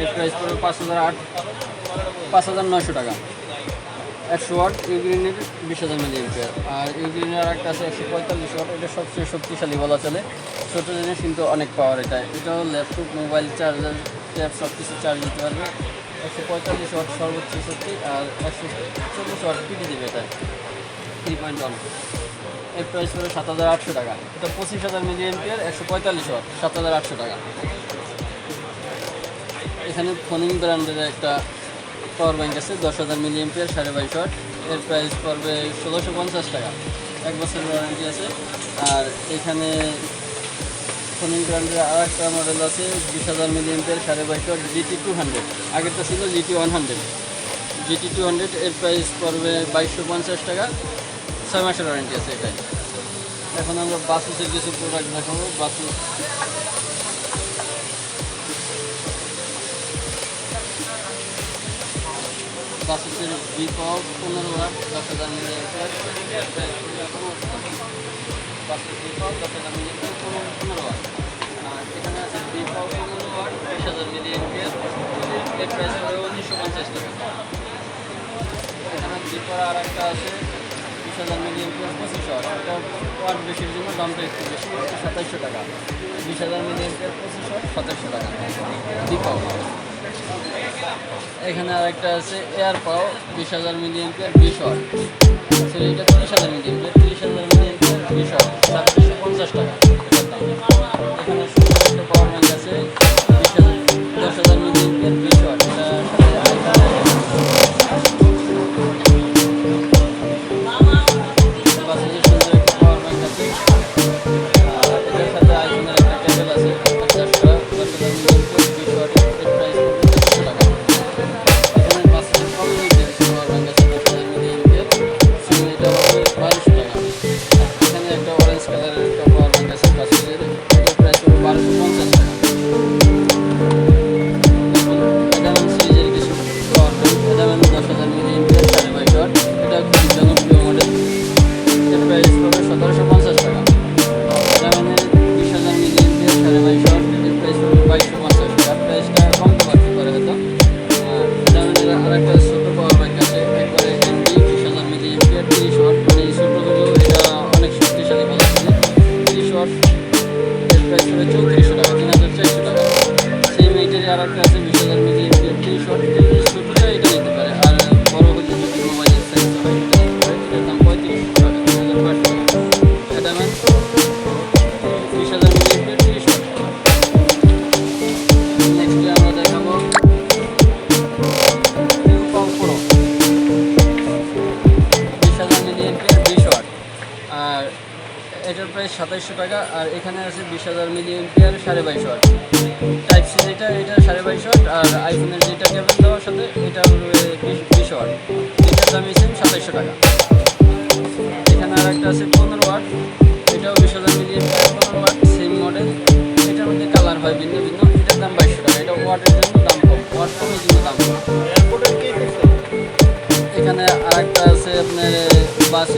এর প্রাইস পড়বে পাঁচ হাজার আট, পাঁচ হাজার নয়শো টাকা। একশো ওয়াট ইউগ্রিনের বিশ হাজার মিলি এম্পিয়ার আর ইউগ্রিনের একটা আছে একশো পঁয়তাল্লিশ ওয়াট, এটা সবচেয়ে শক্তিশালী বলা চলে। ছোটো জিনিস, কিন্তু অনেক পাওয়ার এটা। এটাও ল্যাপটপ মোবাইল চার্জার ট্যাব সব কিছু চার্জ দিতে পারবে। একশো পঁয়তাল্লিশ ওয়াট সর্বোচ্চ শক্তি, আর একশো চল্লিশ ওয়াট পিটি দেবে এটা। থ্রি পয়েন্ট ওয়ানের প্রাইস পড়বে সাত হাজার আটশো টাকা। এটা পঁচিশ হাজার মিলি এম্পিয়ার একশো পঁয়তাল্লিশ ওয়াট, সাত হাজার আটশো টাকা। এখানে ফোনিং ব্র্যান্ডের একটা পাওয়ার ব্যাঙ্ক আছে, দশ হাজার মিলি এম্পিয়ার সাড়ে বাইশ ওয়াট এর প্রাইস পড়বে ষোলোশো পঞ্চাশ টাকা। এক বছরের ওয়ারেন্টি আছে। আর এখানে ফোনিং ব্র্যান্ডের আর একটা মডেল আছে, বিশ হাজার মিলি এম্পিয়ার সাড়ে বাইশ ওয়াট জিটি টু হান্ড্রেড আগেরটা ছিল GT one hundred GT two hundred এর প্রাইস পড়বে বাইশশো পঞ্চাশ টাকা। ছয় মাসের ওয়ারেন্টি আছে এটাই। এখন আমরা বাসুসের কিছু প্রোডাক্ট দেখাবো। বাসুস বাসুসের বি পাওয়া পনেরো ওয়াট দশ হাজার মিলি এম্পিয়ার বাসুস বি পাওয়া দশ হাজার মিলি পনেরো এখানে আছে বি পাওয়া পনেরো ওয়াট বিশ হাজার উনিশশো পঞ্চাশ টাকা। এখানে দ্বিপরা আর একটা আছে, বিশ হাজার মিলি এমপিএস পঁচিশ ওয়াট এটা ওয়াট বেশির জন্য দামটা একটু বেশি, সাতাইশশো টাকা। বিশ হাজার মিলি এমপিএস পঁচিশ সাতাইশশো এখানে আর একটা আছে এয়ার পাও বিশ হাজার মিলিয়ন বিশ ওয়াট আর আছে বিশ হাজার মিলি ওয়াট ছোটোটা এটা নিতে পারে। আর বড় যদি মোবাইলের সাইজ হয় এটার দাম পঁয়ত্রিশশো বিশ হাজার মিলি তিরিশ ওয়াট নেক্সটে আমরা দেখাবো Vivo বিশ হাজার মিলি বিশ ওয়াট আর এটার প্রাইস সাতাইশশো টাকা, আর এখানে আছে বিশ হাজার মিলি এমপিয়ার সাড়ে বাইশ ওয়াট চৌষট আর আইফোনের যেটা কেবল দেওয়ার সাথে এটা হলো বিশ ওয়াট এটার দামই সেম সাতাইশশো টাকা। এখানে আর একটা আছে পনেরো ওয়াট। এটাও বিশ হাজার মিলিয়ে পনেরো ওয়াট সেম মডেল এটার মধ্যে কালার হয় ভিন্ন ভিন্ন। এটার দাম বাইশশো টাকা। এটা ওয়াটের জন্য দাম কম। ওয়াট কমের জন্য দাম কম। এখানে আর একটা আছে আপনার বাস